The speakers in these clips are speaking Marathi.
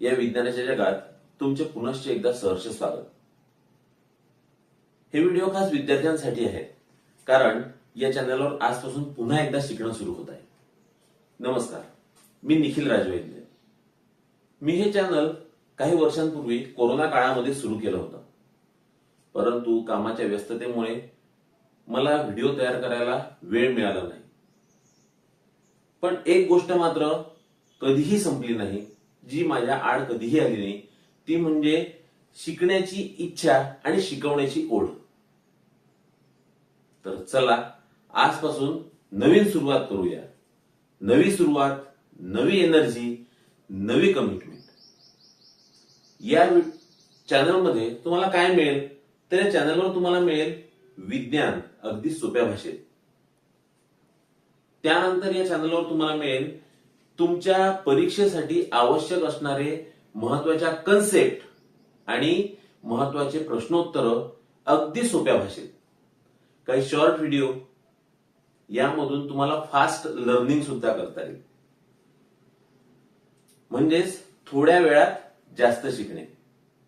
या विज्ञानाच्या जगात तुमचे पुनश्च एकदा सहर्ष स्वागत. हे व्हिडिओ खास विद्यार्थ्यांसाठी आहे कारण या चॅनलवर आजपासून पुन्हा एकदा शिकणं सुरू होत आहे. नमस्कार मी निखिल राजवैद्य. मी हे चॅनल काही वर्षांपूर्वी कोरोना काळामध्ये सुरू केलं होतं. परंतु कामाच्या व्यस्ततेमुळे मला व्हिडिओ तयार करायला वेळ मिळाला नाही. पण एक गोष्ट मात्र कधीही संपली नाही जी माझ्या आड कधीही आली नाही ती म्हणजे शिकण्याची इच्छा आणि शिकवण्याची ओढ. तर चला आजपासून नवीन सुरुवात करूया. नवी सुरुवात नवी एनर्जी नवी कमिटमेंट या चॅनलमध्ये तुम्हाला काय मिळेल? तर या चॅनलवर तुम्हाला मिळेल विज्ञान अगदी सोप्या भाषेत. त्यानंतर या चॅनलवर तुम्हाला मिळेल तुमच्या परीक्षेसाठी आवश्यक असणारे महत्त्वाच्या कन्सेप्ट आणि महत्त्वाचे प्रश्नोत्तर अगदी सोप्या भाषेत. काही शॉर्ट व्हिडिओ यामधून तुम्हाला फास्ट लर्निंग सुद्धा करता येईल. म्हणजेच थोड्या वेळात जास्त शिकणे.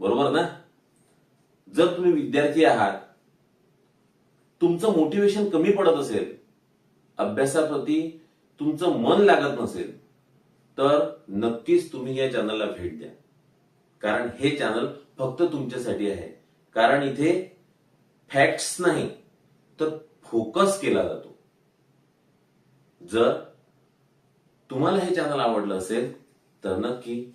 बरोबर ना? जर तुम्ही विद्यार्थी आहात तुमचं मोटिवेशन कमी पडत असेल अभ्यासाप्रती तुमचं मन लागत नसेल तर नक्कीच तुम्ही या चॅनलला भेट द्या. कारण हे चॅनल फक्त तुमच्यासाठी आहे. कारण इथे फॅक्ट्स नाही तर फोकस केला जातो. जर तुम्हाला हे चॅनल आवडलं असेल तर नक्की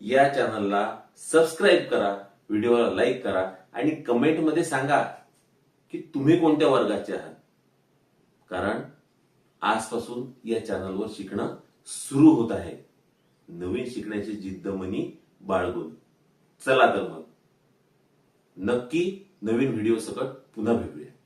या चॅनलला सबस्क्राईब करा व्हिडिओला लाईक करा आणि कमेंटमध्ये सांगा की तुम्ही कोणत्या वर्गाचे आहात. कारण आजपासून या चॅनलवर शिकणं सुरू होत आहे. नवीन शिकण्याची जिद्द मनी बाळगून. चला तर मग. नक्की नवीन व्हिडिओ सकट पुन्हा भेटूया.